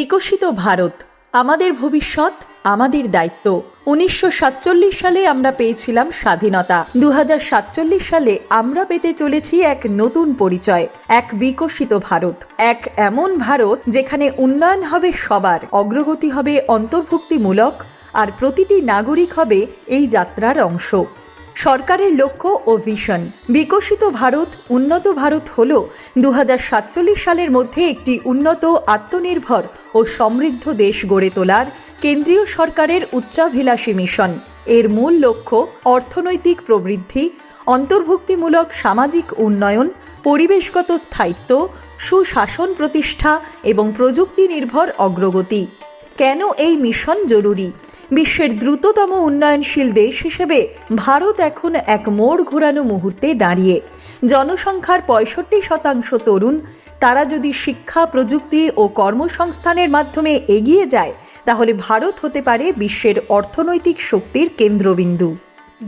বিকশিত ভারত, আমাদের ভবিষ্যৎ, আমাদের দায়িত্ব। উনিশশো সাতচল্লিশ সালে আমরা পেয়েছিলাম স্বাধীনতা। দু হাজার সাতচল্লিশ সালে আমরা পেতে চলেছি এক নতুন পরিচয়, এক বিকশিত ভারত। এক এমন ভারত যেখানে উন্নয়ন হবে সবার, অগ্রগতি হবে অন্তর্ভুক্তিমূলক, আর প্রতিটি নাগরিক হবে এই যাত্রার অংশ। সরকারের লক্ষ্য ও ভিশন বিকশিত ভারত, উন্নত ভারত হল দু হাজার সাতচল্লিশ সালের মধ্যে একটি উন্নত, আত্মনির্ভর ও সমৃদ্ধ দেশ গড়ে তোলার কেন্দ্রীয় সরকারের উচ্চাভিলাষী মিশন এর মূল লক্ষ্য অর্থনৈতিক প্রবৃদ্ধি, অন্তর্ভুক্তিমূলক সামাজিক উন্নয়ন, পরিবেশগত স্থায়িত্ব, সুশাসন প্রতিষ্ঠা এবং প্রযুক্তি নির্ভর অগ্রগতি। কেন এই মিশন জরুরি? বিশ্বের দ্রুততম উন্নয়নশীল দেশ হিসেবে ভারত এখন এক মোড় ঘোরানো মুহূর্তে দাঁড়িয়ে। জনসংখ্যার পঁয়ষট্টি শতাংশ তরুণ, তারা যদি শিক্ষা, প্রযুক্তি ও কর্মসংস্থানের মাধ্যমে এগিয়ে যায়, তাহলে ভারত হতে পারে বিশ্বের অর্থনৈতিক শক্তির কেন্দ্রবিন্দু।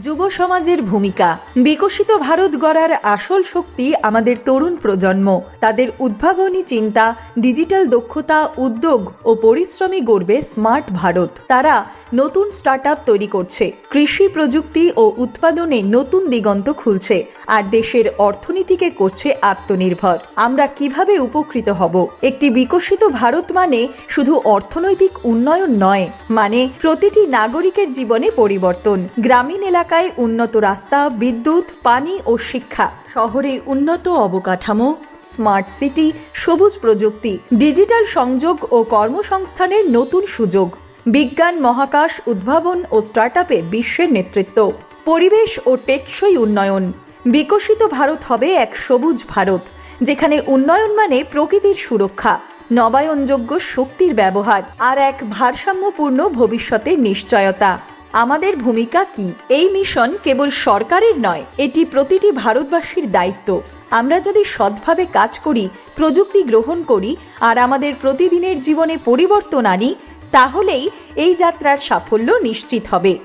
যুব সমাজের ভূমিকা। বিকশিত ভারত গড়ার আসল শক্তি আমাদের তরুণ প্রজন্ম। তাদের উদ্ভাবনী চিন্তা, ডিজিটাল দক্ষতা, উদ্যোগ ও পরিশ্রমী গড়বে স্মার্ট ভারত। তারা নতুন স্টার্ট তৈরি করছে। কৃষি প্রযুক্তি ও উৎপাদনে নতুন দিগন্ত খুলছে। আর দেশের অর্থনীতিকে করছে আত্মনির্ভর। আমরা কীভাবে উপকৃত হব? একটি বিকশিত ভারত মানে শুধু অর্থনৈতিক উন্নয়ন নয় মানে প্রতিটি নাগরিকের জীবনে পরিবর্তন। গ্রামীণ এলাকায় উন্নত রাস্তা, বিদ্যুৎ, পানি ও শিক্ষা। শহরে উন্নত অবকাঠামো, স্মার্ট সিটি, সবুজ প্রযুক্তি, ডিজিটাল সংযোগ ও কর্মসংস্থানের নতুন সুযোগ। বিজ্ঞান, মহাকাশ, উদ্ভাবন ও স্টার্টআপে বিশ্বের নেতৃত্ব। পরিবেশ ও টেকসই উন্নয়ন। বিকশিত ভারত হবে এক সবুজ ভারত, যেখানে উন্নয়ন মানে প্রকৃতির সুরক্ষা, নবায়নযোগ্য শক্তির ব্যবহার আর এক ভারসাম্যপূর্ণ ভবিষ্যতের নিশ্চয়তা। আমাদের ভূমিকা কি? এই মিশন কেবল সরকারের নয়, এটি প্রতিটি ভারতবাসীর দায়িত্ব। আমরা যদি সৎভাবে কাজ করি, প্রযুক্তি গ্রহণ করি আর আমাদের প্রতিদিনের জীবনে পরিবর্তন আনি, তাহলেই এই যাত্রার সাফল্য নিশ্চিত হবে।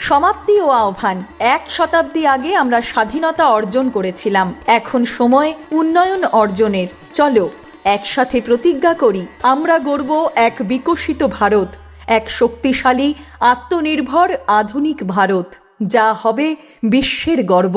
সমাপ্তি ও আহ্বান। এক শতাব্দী আগে আমরা স্বাধীনতা অর্জন করেছিলাম। এখন সময় উন্নয়ন অর্জনের। চলো, একসাথে প্রতিজ্ঞা করি, আমরা গড়ব এক বিকশিত ভারত, এক শক্তিশালী, আত্মনির্ভর, আধুনিক ভারত, যা হবে বিশ্বের গর্ব।